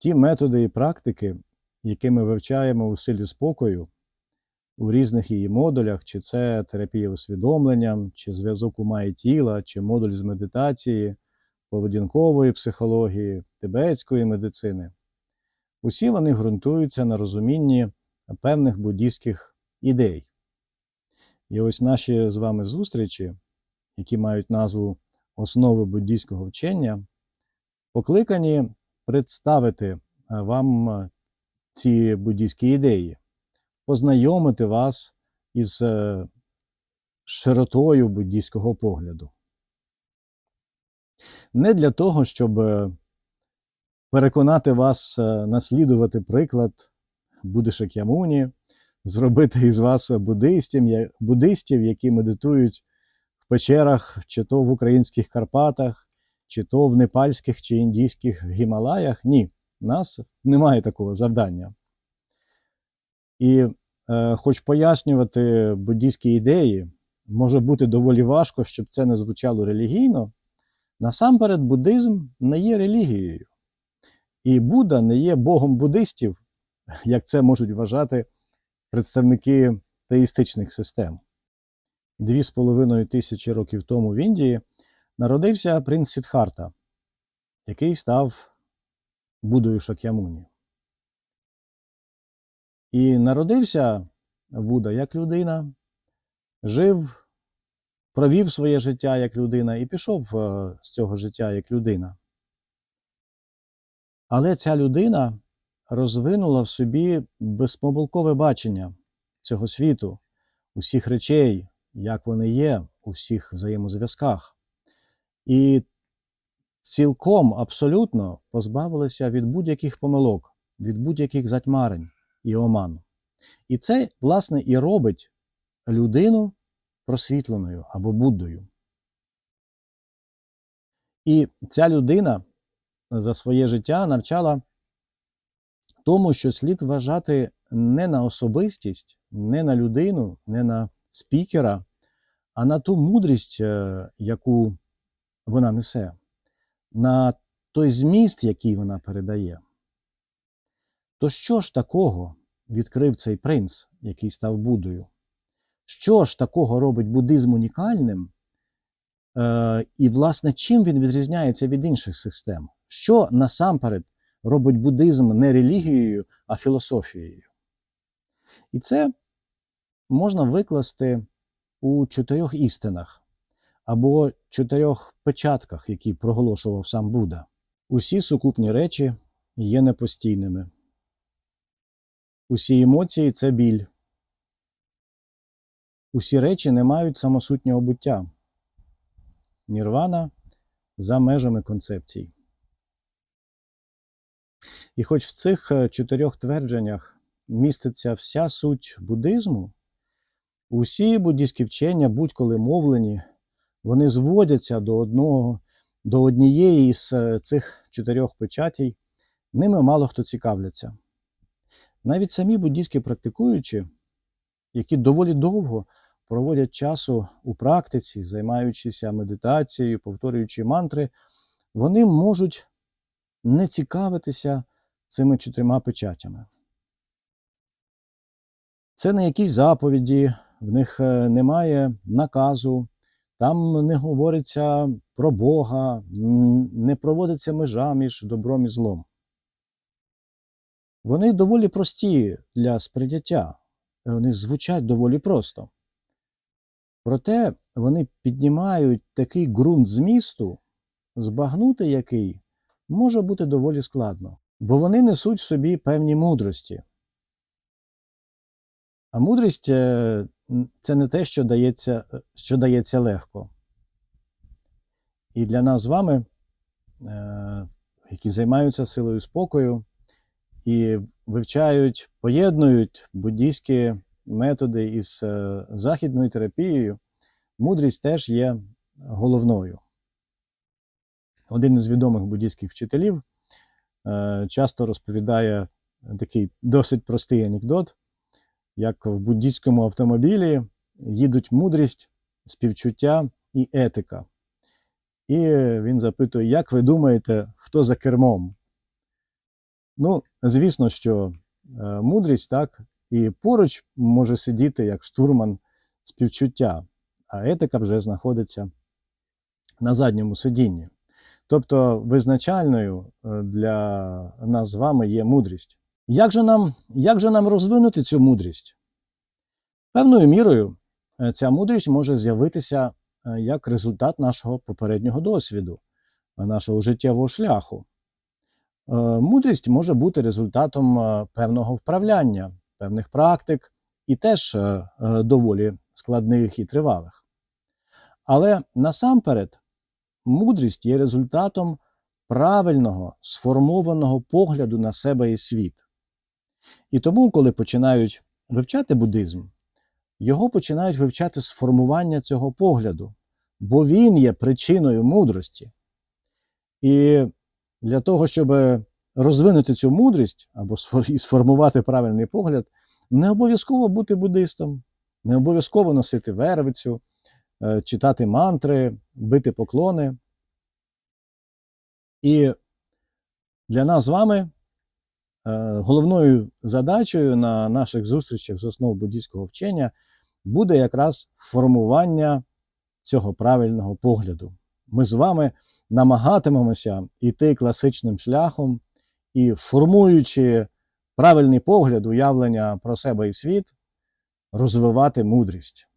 ті методи і практики, які ми вивчаємо у силі спокою у різних її модулях, чи це терапія усвідомленням, чи зв'язок ума і тіла, чи модуль з медитації, поведінкової психології, тибетської медицини. Усі вони ґрунтуються на розумінні певних буддійських ідей. І ось наші з вами зустрічі, які мають назву Основи буддійського вчення, покликані представити е, вам е, ці буддійські ідеї, познайомити вас із е, широтою буддійського погляду. Не для того, щоб переконати вас наслідувати приклад Будди Шак'ямуні, зробити із вас буддистів, буддистів, які медитують в печерах, чи то в українських Карпатах, чи то в непальських чи індійських Гімалаях. Ні, у нас немає такого завдання. І е, хоч пояснювати буддійські ідеї може бути доволі важко, щоб це не звучало релігійно, насамперед буддизм не є релігією. І Будда не є богом буддистів, як це можуть вважати представники теїстичних систем. Дві з половиною тисячі років тому в Індії народився принц Сідхарта, який став Буддою Шак'ямуні. І народився Будда як людина, жив, провів своє життя як людина і пішов е, з цього життя як людина. Але ця людина розвинула в собі безпомилкове бачення цього світу, усіх речей, як вони є у всіх взаємозв'язках. І цілком абсолютно позбавилася від будь-яких помилок, від будь-яких затьмарень і оман. І це, власне, і робить людину просвітленою або Буддою. І ця людина за своє життя навчала тому, що слід вважати не на особистість, не на людину, не на спікера, а на ту мудрість, е, яку вона несе, на той зміст, який вона передає. То що ж такого відкрив цей принц, який став Буддою? Що ж такого робить буддизм унікальним? Е, і, власне, чим він відрізняється від інших систем? Що насамперед робить буддизм не релігією, а філософією? І це можна викласти у чотирьох істинах або чотирьох печатках, які проголошував сам Будда. Усі сукупні речі є непостійними. Усі емоції це біль. Усі речі не мають самосутнього буття. Нірвана за межами концепцій. І хоч в цих е, чотирьох твердженнях міститься вся суть буддизму, усі буддійські вчення, будь-коли мовлені, вони зводяться до одного, до однієї з е, цих чотирьох печатей, ними мало хто цікавляться. Навіть самі буддійські практикуючі, які доволі довго проводять часу у практиці, займаючися медитацією, повторюючи мантри, вони можуть не цікавитися цими чотирма печатями. Це не якісь заповіді, в них е, немає наказу, там не говориться про Бога, не проводиться межа між добром і злом. Вони доволі прості для сприйняття, вони звучать доволі просто. Проте вони піднімають такий ґрунт змісту, збагнути який може бути доволі складно, бо вони несуть в собі певні мудрості. А мудрість е, це не те, що дається, е, що дається легко. І для нас з вами, е, які займаються силою спокою і вивчають, поєднують буддійські методи із е, західною терапією, мудрість теж є головною. Один із відомих буддійських вчителів часто розповідає такий досить простий анекдот, як в буддійському автомобілі їдуть мудрість, співчуття і етика. І він запитує, як ви думаєте, хто за кермом? Ну, звісно, що е, мудрість так і поруч може сидіти як штурман співчуття, а етика вже знаходиться на задньому сидінні. Тобто визначальною е, для нас з вами є мудрість. Як же нам, як же нам розвинути цю мудрість? Певною мірою е, ця мудрість може з'явитися е, як результат нашого попереднього досвіду, е, нашого життєвого шляху. Мудрість може бути результатом певного вправляння, певних практик і теж доволі складних і тривалих. Але насамперед мудрість є результатом правильного сформованого погляду на себе і світ. І тому, коли починають вивчати буддизм, його починають вивчати з формування цього погляду, бо він є причиною мудрості. І для того, щоб розвинути цю мудрість або сформувати правильний погляд, не обов'язково бути буддистом, не обов'язково носити вервицю, е, читати мантри, бити поклони. І для нас з вами головною задачею на наших зустрічах з основ буддійського вчення буде якраз формування цього правильного погляду. Ми з вами намагатимемося йти класичним шляхом і формуючи правильний погляд, уявлення про себе і світ, розвивати мудрість.